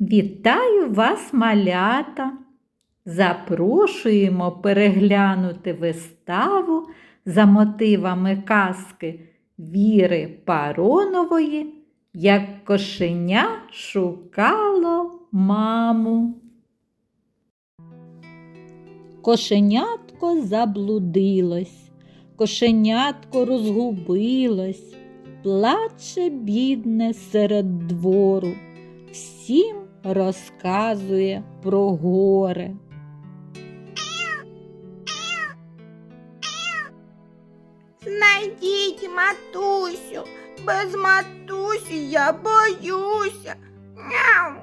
Вітаю вас, малята! Запрошуємо переглянути виставу за мотивами казки Віри Паронової, як кошеня шукало маму. Кошенятко заблудилось, кошенятко розгубилось, плаче бідне серед двору всім розказує про горе. Знайдіть матусю, без матусі я боюся. Мяу.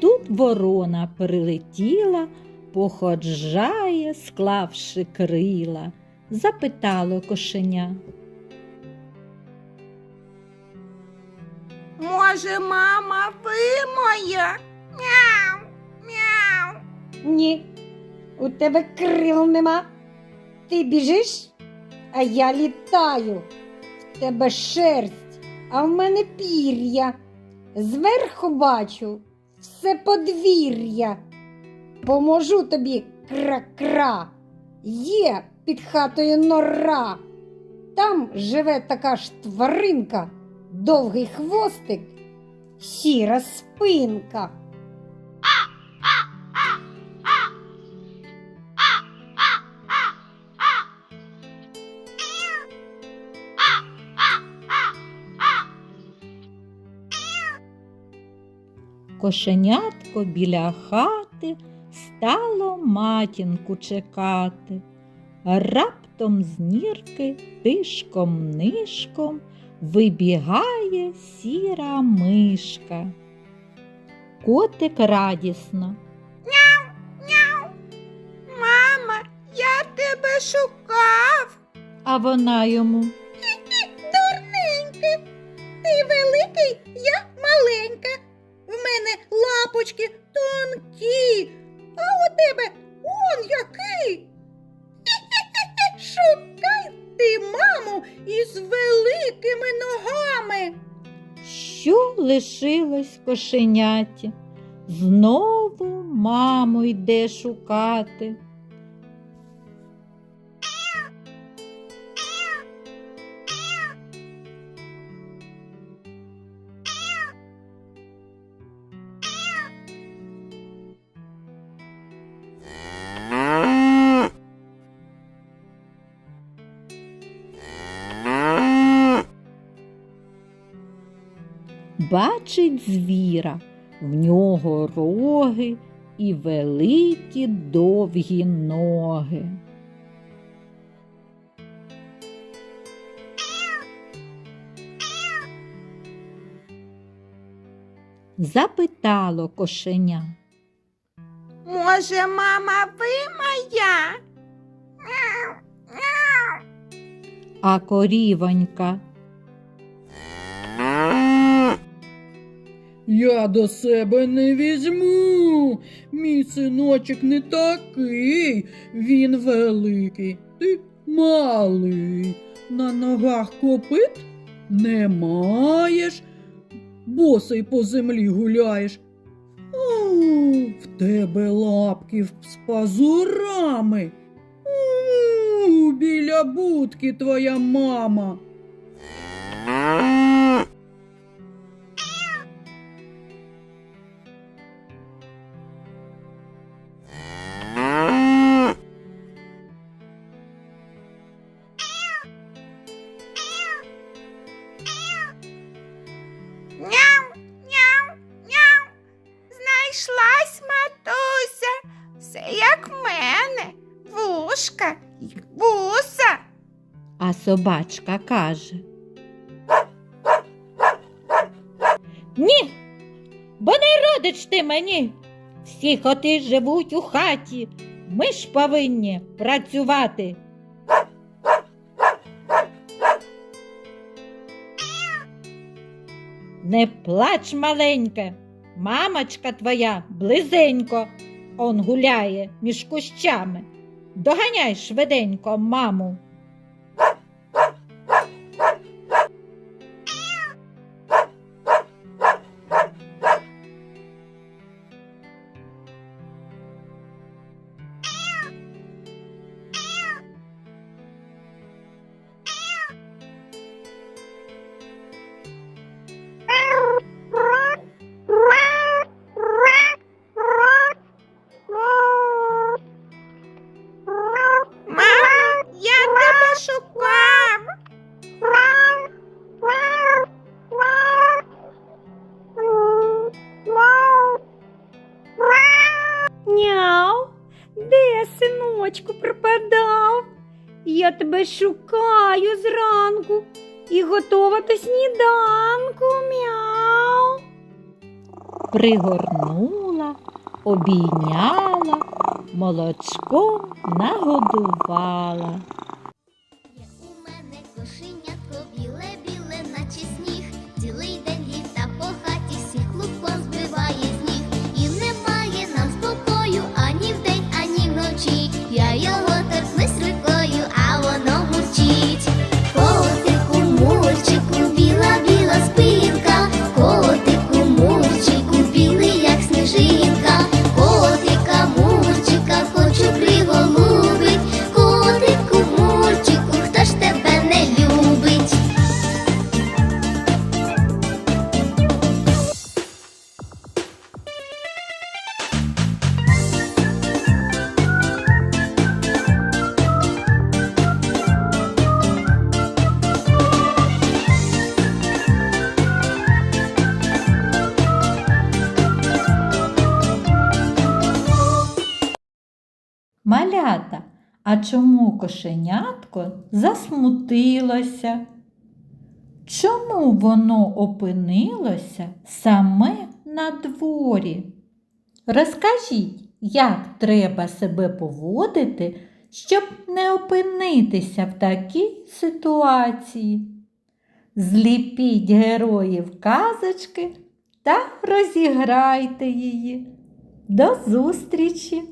Тут ворона прилетіла, походжає, склавши крила, запитало кошеня. Може, мама, ви моя? Мяу, мяу. Ні, у тебе крил нема. Ти біжиш, а я літаю. В тебе шерсть, а в мене пір'я. Зверху бачу все подвір'я. Поможу тобі, кра-кра. Є під хатою нора. Там живе така ж тваринка, довгий хвостик, сіра спинка. Кошенятко біля хати стало матінку чекати. Раптом з нірки тишком нишком вибігає сіра мишка. Котик радісно. Мяу. Мама, я тебе шукав. А вона йому. Лишилось кошеняті? Знову маму йде шукати. Бачить звіра, в нього роги і великі довгі ноги. Запитало кошеня. Може, мама, ви моя? А корівонька Я до себе не візьму. Мій синочок не такий, він великий, ти малий. На ногах копит не маєш, босий по землі гуляєш. О, в тебе лапки з пазурами. У, біля будки твоя мама. Мене. Вушка і вуса. А собачка каже. Ні, бо не родич ти мені. Всі коти живуть у хаті. Ми ж повинні працювати. Не плач, маленьке, мамочка твоя близенько. Он гуляє між кущами. Доганяй швиденько, маму. Де, синочку, пропадав? Я тебе шукаю зранку і готова до сніданку, мяу. Пригорнула, обійняла, молочком нагодувала. А чому кошенятко засмутилося? Чому воно опинилося саме на дворі? Розкажіть, як треба себе поводити, щоб не опинитися в такій ситуації. Зліпіть героїв казочки та розіграйте її. До зустрічі!